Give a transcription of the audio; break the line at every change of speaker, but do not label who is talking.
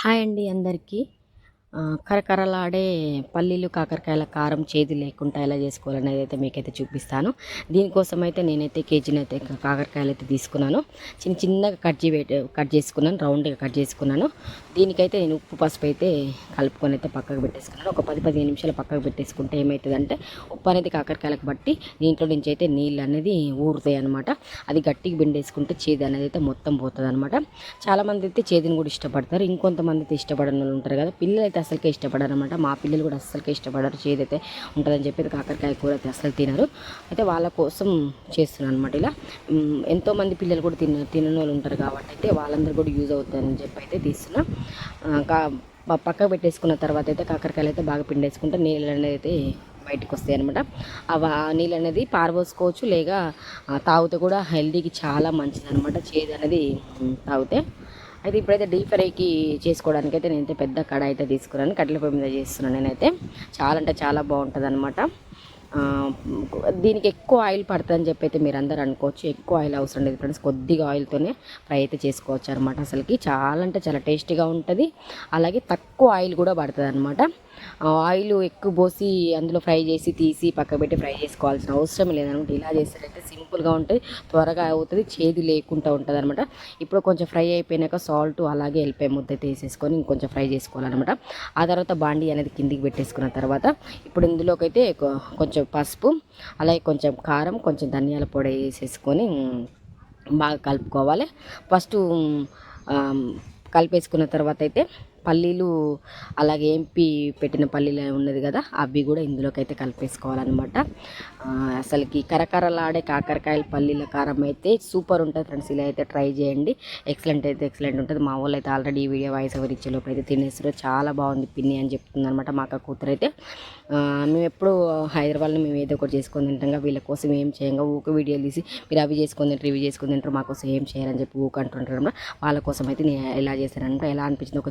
Hi అండి అందరికీ. కరకరలాడే పల్లీలు కాకరకాయల కారం చేదు లేకుండా ఎలా చేసుకోవాలనేది అయితే మీకైతే చూపిస్తాను. దీనికోసం అయితే నేనైతే కేజీని అయితే కాకరకాయలు అయితే తీసుకున్నాను. చిన్న చిన్నగా కట్ చే కట్ చేసుకున్నాను రౌండ్గా కట్ చేసుకున్నాను. దీనికైతే నేను ఉప్పు పసుపు అయితే కలుపుకొని అయితే పక్కకు పెట్టేసుకున్నాను. ఒక పది పదిహేను నిమిషాలు పక్కకు పెట్టేసుకుంటే ఏమవుతుందంటే ఉప్పు అనేది కాకరకాయలకు బట్టి దీంట్లో నుంచి అయితే నీళ్ళు అనేది ఊరుతాయి అనమాట అది గట్టిగా పిండేసుకుంటే చేదు అనేది అయితే మొత్తం పోతుంది అనమాట చాలామంది అయితే చేదుని కూడా ఇష్టపడతారు. ఇంకొంతమంది అయితే ఇష్టపడని వాళ్ళు ఉంటారు కదా పిల్లలు అయితే అసలుకే ఇష్టపడరు అనమాట మా పిల్లలు కూడా అస్సలకే ఇష్టపడరు. చేదైతే ఉంటుందని చెప్పి కాకరకాయ కూర అయితే అసలు తినరు. అయితే వాళ్ళ కోసం చేస్తున్నాను అనమాట ఇలా. ఎంతోమంది పిల్లలు కూడా తిన తినని వాళ్ళు ఉంటారు కాబట్టి అయితే వాళ్ళందరూ కూడా యూజ్ అవుతుందని చెప్పి అయితే తీస్తున్నా. పక్కకు పెట్టేసుకున్న తర్వాత అయితే కాకరకాయలు అయితే బాగా పిండేసుకుంటే నీళ్ళు అనేది అయితే బయటకు వస్తాయి అనమాట అవి ఆ నీళ్ళు అనేది పారబోసుకోవచ్చు. లేక తాగితే కూడా హెల్తీకి చాలా మంచిది అనమాట చేదు అనేది తాగితే. అయితే ఇప్పుడైతే డీప్ ఫ్రైకి చేసుకోవడానికి అయితే నేనైతే పెద్ద కడాయి అయితే తీసుకున్నాను. కట్టెల పొయ్యి మీద చేస్తున్నాను నేనైతే. చాలా అంటే చాలా బాగుంటుంది అనమాట దీనికి ఎక్కువ ఆయిల్ పడుతుందని చెప్పి అయితే మీరు అందరు అనుకోవచ్చు. ఎక్కువ ఆయిల్ అవసరం లేదు ఫ్రెండ్స్. కొద్దిగా ఆయిల్తోనే ఫ్రై అయితే చేసుకోవచ్చు అనమాట అసలుకి. చాలా అంటే చాలా టేస్టీగా ఉంటుంది. అలాగే తక్కువ ఆయిల్ కూడా పడుతుంది అనమాట ఆయిల్ ఎక్కువ పోసి అందులో ఫ్రై చేసి తీసి పక్క పెట్టి ఫ్రై చేసుకోవాల్సిన అవసరం లేదనమాట ఇలా చేస్తారైతే సింపుల్గా ఉంటుంది త్వరగా అవుతుంది చేదు లేకుండా ఉంటుంది అనమాట ఇప్పుడు కొంచెం ఫ్రై అయిపోయినాక సాల్ట్ అలాగే వెళ్ళిపోయి ముద్ద తీసేసుకొని వేసేసుకొని ఇంకొంచెం ఫ్రై చేసుకోవాలన్నమాట. ఆ తర్వాత బాండి అనేది కిందికి పెట్టేసుకున్న తర్వాత ఇప్పుడు ఇందులోకి అయితే కొంచెం పసుపు అలాగే కొంచెం కారం కొంచెం ధనియాల పొడి వేసేసుకొని బాగా కలుపుకోవాలి. ఫస్ట్ కలిపేసుకున్న తర్వాత అయితే పల్లీలు అలాగే ఎంపి పెట్టిన పల్లీలు ఉన్నది కదా అవి కూడా ఇందులోకైతే కలిపేసుకోవాలన్నమాట. అసలుకి కరకరలాడే కాకరకాయల పల్లీల కారం అయితే సూపర్ ఉంటుంది ఫ్రెండ్స్. ఇలా అయితే ట్రై చేయండి. ఎక్సలెంట్ అయితే ఎక్సలెంట్ ఉంటుంది. మా వాళ్ళు అయితే ఆల్రెడీ ఈ వీడియో వాయిస్ ఓవర్ ఇచ్చే లోపు అయితే తినేస్తారు. చాలా బాగుంది పిన్ని అని చెప్తుంది అనమాట మా అక్క కూతురు అయితే. ఆ, మేము ఎప్పుడు హైదరాబాద్లో మేము ఏదో ఒకటి చేసుకొని తింటాం వీళ్ళ కోసం ఏం చేయంగా ఊక వీడియోలు తీసి మీరు అవి చేసుకొని తింటారు ఇవి చేసుకొని తింటారు మా కోసం ఏం చేయాలని చెప్పి ఊక అంటుంటారు వాళ్ళ కోసం అయితే నేను ఎలా చేశానంటే ఎలా అనిపించింది ఒక